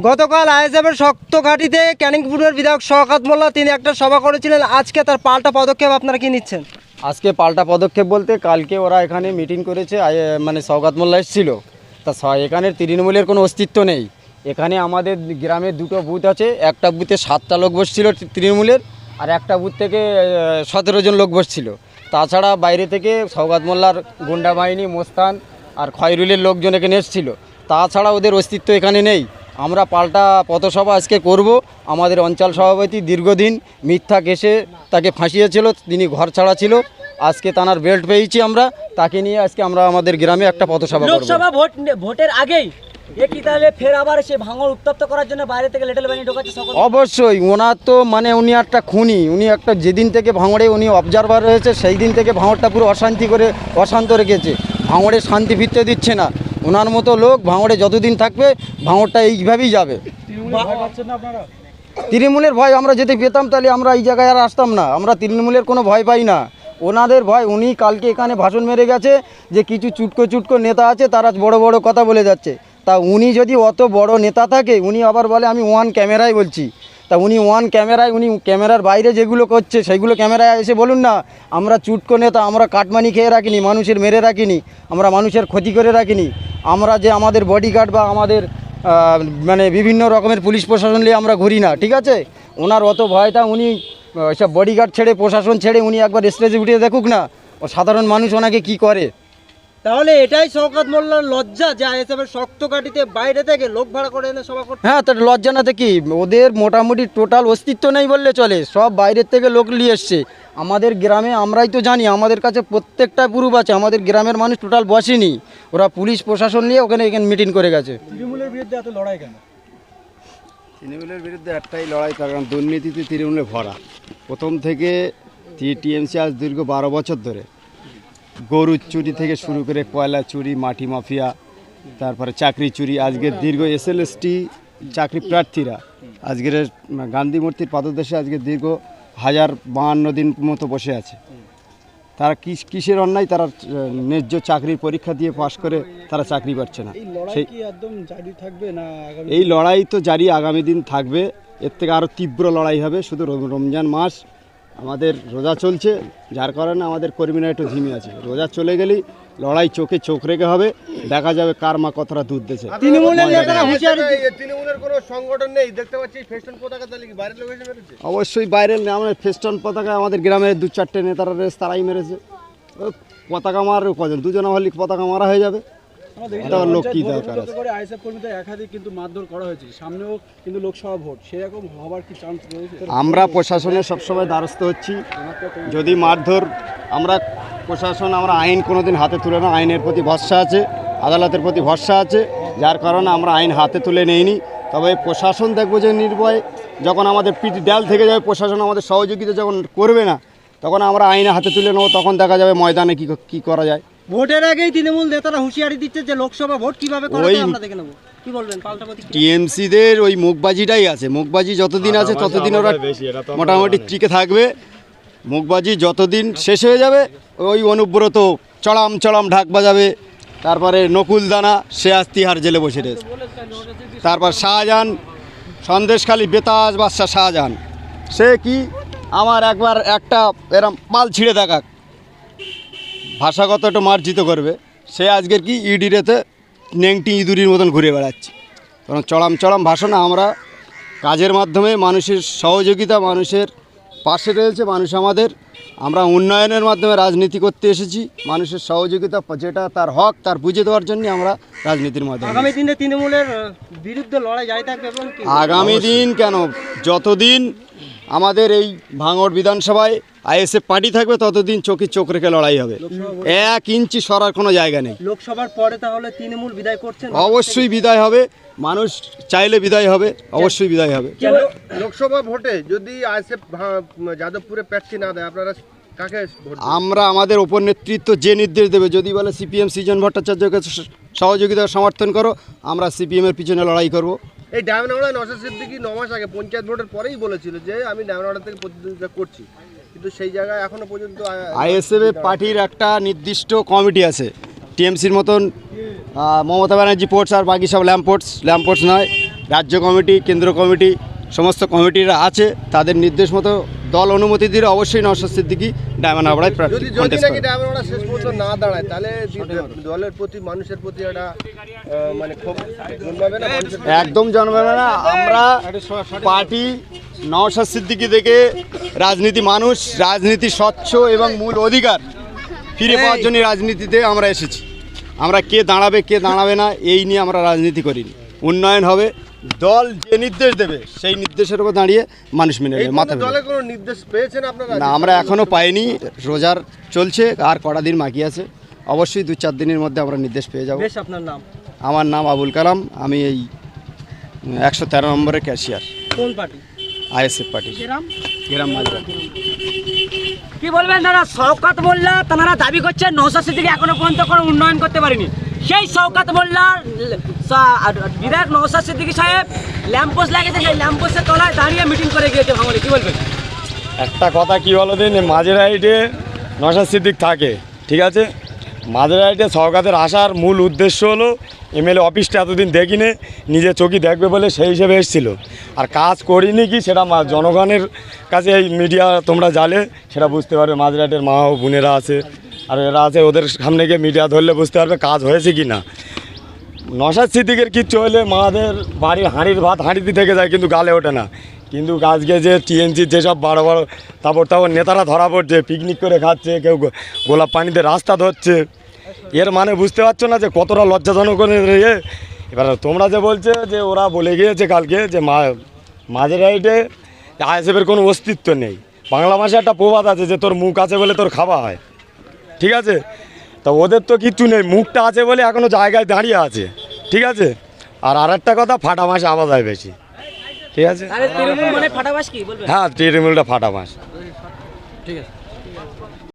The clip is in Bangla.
গতকাল আইএসএফের শক্ত ঘাটিতে ক্যানিংপুরের বিধায়ক শওকাত মোল্লা, তিনি একটা সভা করেছিলেন। আজকে তার পাল্টা পদক্ষেপ আপনারা কি নিচ্ছেন? আজকে পাল্টা পদক্ষেপ বলতে কালকে ওরা এখানে মিটিং করেছে মানে সৌগাত মোল্লা এসেছিল। তা স- এখানে তৃণমূলের কোনো অস্তিত্ব নেই। এখানে আমাদের গ্রামে দুটো বুথ আছে, একটা বুথে সাতটা লোক বসছিল তৃণমূলের, আর একটা বুথ থেকে সতেরো জন লোক বসছিল। তাছাড়া বাইরে থেকে সৌগাত মোল্লার গুন্ডা বাহিনী মোস্তান আর খয়রুলের লোকজন এখানে এসেছিল। তাছাড়া ওদের অস্তিত্ব এখানে নেই। আমরা পাল্টা পথসভা আজকে করব। আমাদের অঞ্চল সভাপতি দীর্ঘদিন মিথ্যা কেসে তাকে ফাঁসিয়েছিল তিনি ঘর ছাড়া ছিল। আজকে তানার বেল্ট পেয়েছি আমরা তাকে নিয়ে আজকে আমরা আমাদের গ্রামে একটা পথসভা লোকসভা ভোট ভোটের আগেই কি তাহলে ফের আবার সে ভাঙর উত্তপ্ত করার জন্য বাইরে থেকে লেটেল বাহিনী ঢোকাচ্ছে অবশ্যই ওনার তো মানে উনি একটা খুনি উনি একটা যেদিন থেকে ভাঙড়ে উনি অবজারভার রয়েছে সেই দিন থেকে ভাঙড়টা পুরো অশান্তি করে অশান্ত রেখেছে। ভাঙড়ে শান্তি ফিরতে দিচ্ছে না। ওনার মতো লোক ভাঙড়ে যতদিন থাকবে ভাঙড়টা এইভাবেই যাবে। তৃণমূলের ভয় আমরা যদি পেতাম তাহলে আমরা এই জায়গায় আর আসতাম না। আমরা তৃণমূলের কোনো ভয় পাই না। ওনাদের ভয় উনি কালকে এখানে ভাষণ মেরে গেছে যে কিছু চুটকো চুটকো নেতা আছে তারা বড় বড় কথা বলে যাচ্ছে। তা উনি যদি অত বড় নেতা থাকে উনি আবার বলে আমি ওয়ান ক্যামেরায় বলছি। তা উনি ওয়ান ক্যামেরায় উনি ক্যামেরার বাইরে যেগুলো করছে সেগুলো ক্যামেরায় এসে বলুন না আমরা চুটকো নেতা আমরা কাটমানি খেয়ে রাখিনি মানুষের মেরে রাখিনি আমরা মানুষের ক্ষতি করে রাখিনি। আমরা যে আমাদের বডিগার্ড বা আমাদের মানে বিভিন্ন রকমের পুলিশ প্রশাসন নিয়ে আমরা ঘুরি না, ঠিক আছে? ওনার অত ভয়টা উনি সব বডিগার্ড ছেড়ে, প্রশাসন ছেড়ে উনি একবার স্টেজে উঠে দেখুক না। ও সাধারণ মানুষ ওনাকে কি করে? তাহলে এটাই শওকাত মোল্লার লজ্জা যে আইএসএফের শক্ত ঘাটিতে বাইরে থেকে লোক ভাড়া করে এনে সভা করতে হ্যাঁ তার লজ্জা না কি? ওদের মোটামুটি টোটাল অস্তিত্ব নেই বললে চলে। সব বাইরের থেকে লোক নিয়ে এসছে। আমাদের গ্রামে আমরাই তো জানি আমাদের কাছে প্রত্যেকটা প্রুফ আছে। আমাদের গ্রামের মানুষ টোটাল বসেনি। ওরা পুলিশ প্রশাসন নিয়ে ওখানে এখানে মিটিং করে গেছে। তৃণমূলের বিরুদ্ধে একটাই লড়াই তার কারণ দুর্নীতিতে তৃণমূলে ভরা। প্রথম থেকে টিএমসি আজ দীর্ঘ বারো বছর ধরে। গরুর চুরি থেকে শুরু করে কয়লা চুরি মাটি মাফিয়া তারপরে চাকরি চুরি আজকের দীর্ঘ এসএলএসটি চাকরি প্রার্থীরা। আজকের গান্ধী মূর্তির পাদদেশে আজকে দীর্ঘ হাজার বাহান্ন দিন মতো বসে আছে। তারা কিস কিসের অন্যায়? তারা ন্যায্য চাকরির পরীক্ষা দিয়ে পাশ করে তারা চাকরি পাচ্ছে না। সেই এই লড়াই তো জারি আগামী দিন থাকবে। এর থেকে আরও তীব্র লড়াই হবে। শুধু রমজান মাস আমাদের রোজা চলছে যার কারণে আমাদের কর্মীরা একটু ঝিমি আছে। রোজা চলে গেলেই লড়াই চোখে চোখ রেখে হবে দেখা যাবে কার মা কতটা দুধ দিয়েছে। তৃণমূলের নেতারা হুঁশিয়ারি দি- তৃণমূলের কোনো সংগঠন নেই দেখতে পাচ্ছি ফেস্টন পতাকা তাহলে কি বাইরের লোক এসে মেরেছে? অবশ্যই বাইরের আমাদের ফেস্টন পতাকা আমাদের গ্রামের দু চারটে নেতারা রেস তারাই মেরেছে। পতাকা মার কজন দুজন হলে পতাকা মারা হয়ে যাবে। তার লোক কি দরকার আছে? করে আইএসএফ কর্মীদের একাধিক কিন্তু মারধর করা হয়েছে। সামনেও কিন্তু লোকসভা ভোট। সেরকম হবার কি চান্স রয়েছে? আমরা প্রশাসনের সবসময় দ্বারস্থ হচ্ছি। যদি মারধর আমরা প্রশাসন আমরা আইন কোনোদিন হাতে তুলে না। আইনের প্রতি ভরসা আছে আদালতের প্রতি ভরসা আছে। যার কারণে আমরা আইন হাতে তুলে নেইনি। তবে প্রশাসন দেখব যে নির্ভয় যখন আমাদের পিঠ ডাল থেকে যাবে প্রশাসন আমাদের সহযোগিতা যখন করবে না তখন আমরা আইনে হাতে তুলে নেব। তখন দেখা যাবে ময়দানে কী কী করা যায়। ভোটের আগেই তৃণমূল নেতারা হুঁশিয়ারি দিচ্ছে যে লোকসভা ভোট কীভাবে করা ওই- যায় আমরা দেখে নেব। কি বলবেন? পাল্টা প্রতিক্রিয়া? টিএমসিদের ওই মুখবাজিটাই আছে। মুখবাজি যতদিন আছে ততদিন ওরা মোটামুটি টিকে থাকবে। মুখবাজি যতদিন শেষ হয়ে যাবে ওই অনুব্রত চড়াম চড়াম ঢাক বাজাবে। তারপরে নকুল দানা সে আজ তিহার জেলে বসে রয়েছে। তারপর শাহজাহান সন্দেশখালী বেতাজ বাদশাহ শাহজাহান। সে কি? আমার একবার একটা এরম পাল ছিঁড়ে দেখাক ভাষাগত একটু মার্জিত করবে। সে আজকের কি ইডিরেতে নেংটি ইঁদুরির মতন ঘুরে বেড়াচ্ছে। কারণ চড়াম চড়াম ভাষণ আমরা কাজের মাধ্যমে মানুষের সহযোগিতা মানুষের পাশে রয়েছে মানুষ আমাদের আমরা উন্নয়নের মাধ্যমে রাজনীতি করতে এসেছি। মানুষের সহযোগিতা যেটা তার হক তার বুঝে দেওয়ার জন্য আমরা রাজনীতির মাধ্যমে আগামী দিনে তৃণমূলের বিরুদ্ধে লড়াই জারি থাকবে আগামী দিন কেন? যতদিন আমাদের এই ভাঙড় বিধানসভায় আইএসএফ পার্টি থাকবে ততদিন চোখে চোখ রেখে লড়াই হবে। এক ইঞ্চি সরার কোনো জায়গা নেই। লোকসভার পরে তাহলে তৃণমূল বিদায় করছেন? অবশ্যই বিদায় হবে। মানুষ চাইলে বিদায় হবে অবশ্যই বিদায় হবে। লোকসভা ভোটে যদি আইসেফ যাদবপুরে প্রার্থী না দেয় আপনারা কাকে আমরা আমাদের ওপর নেতৃত্ব যে নির্দেশ দেবে যদি বলে সিপিএম সৃজন ভট্টাচার্যকে সহযোগিতা সমর্থন করো আমরা সিপিএমের পিছনে লড়াই করব। এই ডায়মন্ডাড়ায় নশা সিদ্দিকি ন মাস আগে পঞ্চায়েত ভোটের পরেই বলেছিল যে আমি ডায়মন্ডাড়া থেকে প্রতিদ্বন্দ্বিতা করছি। কিন্তু সেই জায়গায় এখনও পর্যন্ত আইএসএফ পার্টির একটা নির্দিষ্ট কমিটি আছে। টিএমসির মতন মমতা ব্যানার্জি পোর্টস আর বাকি সব ল্যাম্পোর্টস ল্যাম্পোর্টস নয়, রাজ্য কমিটি, কেন্দ্র কমিটি, সমস্ত কমিটিরা আছে। তাদের নির্দেশ মতো দল অনুমতি দিলে অবশ্যই নওশাদ সিদ্দিকি ডায়মন্ড হাবড়ায় যদি যদি কন্টেস্ট নাকি ডায়মন্ড শেষ পর্যন্ত না দাঁড়ায় তাহলে দলের প্রতি মানুষের প্রতি একটা মানে? একদম জন্মাবে না। আমরা পার্টি নওশাদ সিদ্দিকি থেকে রাজনীতি মানুষ রাজনীতি স্বচ্ছ এবং মূল অধিকার ফিরে পাওয়ার জন্য রাজনীতিতে আমরা এসেছি। আমরা কে দাঁড়াবে কে দাঁড়াবে না এই নিয়ে আমরা রাজনীতি করিনি। উন্নয়ন হবে দল যে নির্দেশ দেবে সেই নির্দেশের উপর দাঁড়িয়ে মানুষ মেনে নেবে মাথা দলের কোনো নির্দেশ পেয়েছেন আপনারা? না আমরা এখনও পাইনি রোজার চলছে আর কটা দিন বাকি আছে। অবশ্যই দু চার দিনের মধ্যে আমরা নির্দেশ পেয়ে যাব। বেশ আপনার নাম? আমার নাম আবুল কালাম আমি এই একশো তেরো নম্বরের ক্যাশিয়ার। কোন পার্টি? ISF party. গ্রাম? মাঝরা কি বলবেন দাদা শওকাত মোল্লা তারা দাবি করছেন নৌসাদ সিদ্দিকি এখনও পর্যন্ত কোনো উন্নয়ন করতে পারেনি। সেই শওকাত মোল্লার বিধায়ক নৌসাদ সিদ্দিকী সাহেব ল্যাম্পোস্ট লাগিয়েছে, সেই ল্যাম্পোস্টের তলায় দাঁড়িয়ে মিটিং করে গিয়েছে ভাঙলে কি বলবেন? একটা কথা কি বলো দিন মাঝের হাইটে নশা সিদ্দিক থাকে, ঠিক আছে? মাঝের হাইটে সরকারের আসার মূল উদ্দেশ্য হলো, এমএলএ অফিসটা এতদিন দেখিনি, নিজে চোখে দেখবে বলে সেই হিসেবে এসেছিল। আর কাজ করিনি কি সেটা জনগণের কাছে এই মিডিয়া তোমরা জালে সেটা বুঝতে পারবে মাঝরাটের মা ও বোনেরা আছে। আর এরা আছে ওদের সামনে গিয়ে মিডিয়া ধরলে বুঝতে পারবে কাজ হয়েছে কি না নশার সিদ্দিকের কিচ্ছু হলে মাদের বাড়ির হাঁড়ির ভাত হাঁড়িতে থেকে যায়, কিন্তু গালে ওঠে না। কিন্তু আজকে যে টিএনসির যেসব বড় বড় তারপর তারপর নেতারা ধরা পড়ছে পিকনিক করে খাচ্ছে, কেউ গোলাপ পানিতে রাস্তা ধরছে, এর মানে বুঝতে পারছ না যে কতটা লজ্জাজনক ইয়ে এবার তোমরা যে বলছে যে ওরা বলে গিয়েছে কালকে যে মা মাঝের রাইটে আইএসএফের কোনো অস্তিত্ব নেই। বাংলা ভাষায় একটা প্রবাদ আছে যে তোর মুখ আছে বলে তোর খাওয়া হয়। ঠিক আছে? তা ওদের তো কিচ্ছু নেই মুখটা আছে বলে এখনও জায়গায় দাঁড়িয়ে আছে ঠিক আছে? আর আর একটা কথা ফাটা মাছ আওয়াজ হয় বেশি ঠিক আছে? মানে হ্যাঁ তৃণমূলটা ফাটা মাছ।